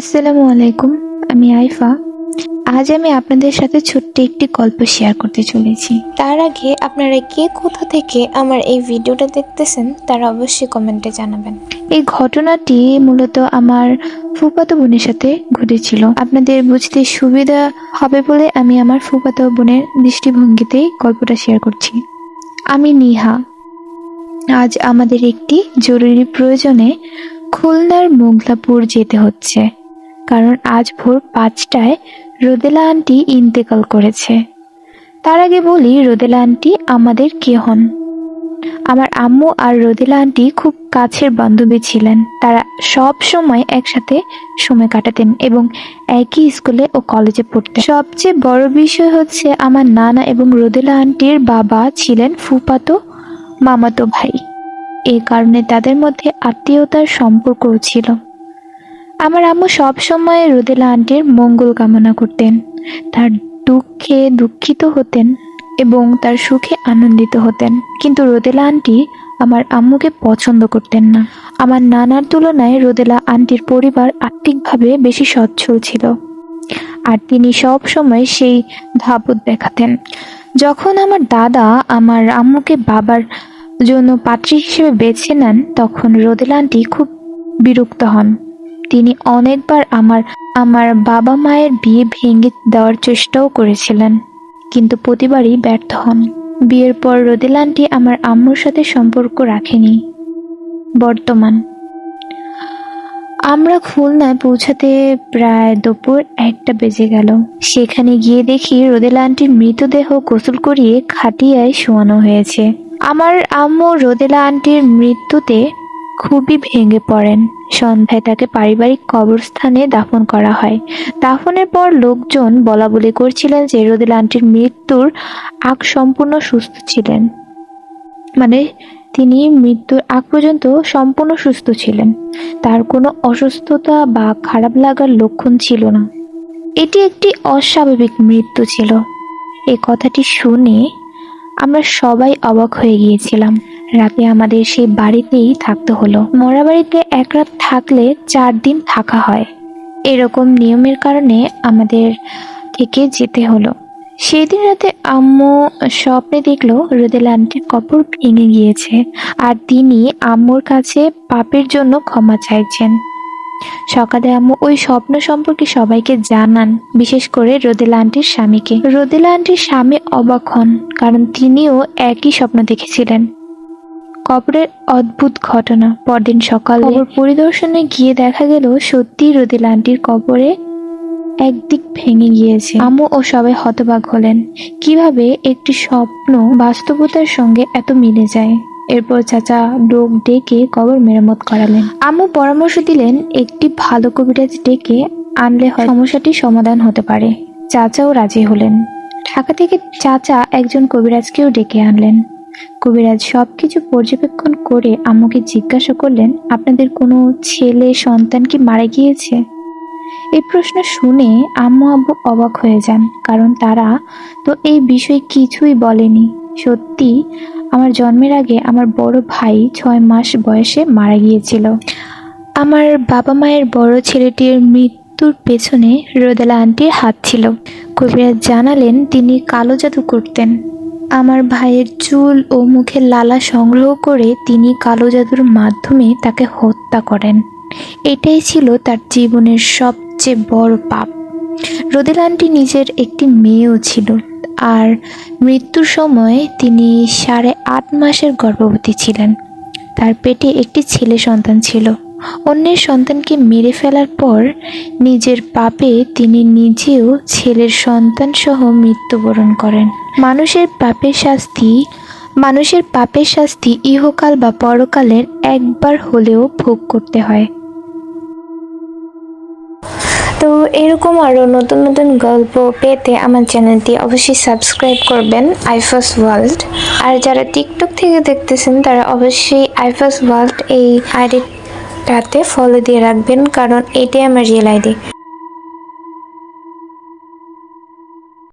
আসসালামু আলাইকুম, আমি আইফা। আজ আমি আপনাদের সাথে ছোট্ট একটি গল্প শেয়ার করতে চলেছি। তার আগে আপনারা কে কোথা থেকে আমার এই ভিডিওটা দেখতেছেন, তারা অবশ্যই কমেন্টে জানাবেন। এই ঘটনাটি মূলত আমার ফুফাতো বোনের সাথে ঘটেছিল। আপনাদের বুঝতে সুবিধা হবে বলে আমি আমার ফুফাতো বোনের দৃষ্টিভঙ্গিতেই গল্পটা শেয়ার করছি। আমি নিহা। আজ আমাদের একটি জরুরি প্রয়োজনে খুলনার মোগলাপুর যেতে হচ্ছে। কারণ আজ ভোর পাঁচটায় রোদেলা আন্টি ইন্তেকাল করেছে। তার আগে বলি, রোদেলা আন্টি আমাদের কে হন? আমার আম্মু আর রোদেলা আন্টি খুব কাছের বান্ধবী ছিলেন। তারা সব সময় একসাথে সময় কাটাতেন এবং একই স্কুলে ও কলেজে পড়তেন। সবচেয়ে বড় বিষয় হচ্ছে আমার নানা এবং রোদেলা আন্টির বাবা ছিলেন ফুপাতো মামাতো ভাই। এই কারণে তাদের মধ্যে আত্মীয়তার সম্পর্কও ছিল। আমার আম্মু সব সময় রোদেলা আন্টির মঙ্গল কামনা করতেন। তার দুঃখে দুঃখিত হতেন এবং তার সুখে আনন্দিত হতেন। কিন্তু রোদেলা আন্টি আমার আম্মুকে পছন্দ করতেন না। আমার নানার তুলনায় রোদেলা আন্টির পরিবার আর্থিকভাবে বেশি সচ্ছল ছিল। আর তিনি সব সময় সেই ধাপত দেখাতেন। যখন আমার দাদা আমার আম্মুকে বাবার জন্য পাত্রী হিসেবে বেছে নেন, তখন রোদেলা আন্টি খুব বিরক্ত হন। তিনি অনেকবার আমার আমার বাবা মায়ের বিয়ে ভেঙে দেওয়ার চেষ্টাও করেছিলেন, কিন্তু প্রতিবারই ব্যর্থ হন। বিয়ের পর রোদেলানটি আমার আম্মুর সাথে সম্পর্ক রাখেনি। বর্তমান। আমরা খুলনায় পৌঁছাতে প্রায় দুপুর একটা বেজে গেল। সেখানে গিয়ে দেখি রোদেলা আন্টির মৃতদেহ গোসল করিয়ে খাটিয়ায় শোয়ানো হয়েছে। আমার আম্মু রোদেলা আন্টির মৃত্যুতে খুবই ভেঙে পড়েন। সন্ধ্যায় তাকে পারিবারিক কবরস্থানে দাফন করা হয়। দাফনের পর লোকজন বলা বলি করছিলেন যে রোদেলা আন্টির মৃত্যুর আগ সম্পূর্ণ সুস্থ ছিলেন। মানে তিনি মৃত্যুর আগ পর্যন্ত সম্পূর্ণ সুস্থ ছিলেন। তার কোনো অসুস্থতা বা খারাপ লাগার লক্ষণ ছিল না। এটি একটি অস্বাভাবিক মৃত্যু ছিল। এই কথাটি শুনে আমরা সবাই অবাক হয়ে গিয়েছিলাম। রাতে আমাদের সেই বাড়িতেই থাকতে হলো। মরা বাড়িতে এক রাত থাকলে চার দিন থাকা হয়। এরকম নিয়মের কারণে আমাদের থেকে যেতে হলো। সেই দিন রাতে আম্মু স্বপ্নে দেখল রোদেলা আন্টির কপর ভেঙে গিয়েছে আর তিনি আম্মুর কাছে পাপের জন্য ক্ষমা চাইছেন। সকালে আম্মু ওই স্বপ্ন সম্পর্কে সবাইকে জানান, বিশেষ করে রোদেলা আন্টির স্বামীকে। রোদেলা আন্টির স্বামী অবাক হন, কারণ তিনিও একই স্বপ্ন দেখেছিলেন। কবরের অদ্ভুত ঘটনা। পরদিন সকালে কবর পরিদর্শনে গিয়ে দেখা গেল সত্যি রোদেলা আন্টির কবরে একদিক ভেঙে গিয়েছে। আম্মু ও সবাই হতবাক হলেন। কীভাবে একটি স্বপ্ন বাস্তবতার সঙ্গে এত মিলে যায়? এরপর চাচা লোক ডেকে কবর মেরামত করালেন। আম্মু পরামর্শ দিলেন, একটি ভালো কবিরাজ ডেকে আনলে হয় সমস্যাটি সমাধান হতে পারে। চাচাও রাজি হলেন। ঢাকা থেকে চাচা একজন কবিরাজকেও ডেকে আনলেন। কবিরাজ, সবকিছু পর্যবেক্ষণ করে আম্মুকে জিজ্ঞাসা করলেন, আপনাদের কোনো ছেলে, সন্তান কি মারা গিয়েছে? এই প্রশ্ন শুনে আম্মু আব্বু অবাক হয়ে যান, কারণ তারা তো এই বিষয়ে কিছুই বলেনি। সত্যি, আমার জন্মের আগে আমার বড় ভাই ছয় মাস বয়সে মারা গিয়েছিল। আমার বাবা মায়ের বড় ছেলেটির মৃত্যুর পেছনে রোদেলা আন্টির হাত ছিল। কবিরাজ জানালেন, তিনি কালো জাদু করতেন। আমার ভাইয়ের চুল ও মুখের লালা সংগ্রহ করে তিনি কালো জাদুর মাধ্যমে তাকে হত্যা করেন। এটাই ছিল তার জীবনের সবচেয়ে বড় পাপ। রোদেলা আন্টি নিজের একটি মেয়েও ছিল আর মৃত্যুর সময় তিনি সাড়ে আট মাসের গর্ভবতী ছিলেন। তার পেটে একটি ছেলে সন্তান ছিল। অন্যের সন্তানকে মেরে ফেলার পর নিজের পাপে তিনি নিজেও ছেলের সন্তান সহ মৃত্যুবরণ করেন। মানুষের পাপের শাস্তি, মানুষের পাপের শাস্তি ইহকাল বা পরকালের একবার হলেও ভোগ করতে হয়। তো এরকম আরও নতুন নতুন গল্প পেতে আমার চ্যানেলটি অবশ্যই সাবস্ক্রাইব করবেন আইফাস ওয়ার্ল্ড। আর যারা টিকটক থেকে দেখতেছেন, তারা অবশ্যই আইফাস ওয়ার্ল্ড এই আইডিটাতে ফলো দিয়ে রাখবেন কারণ এটাই আমার রিয়েল আইডি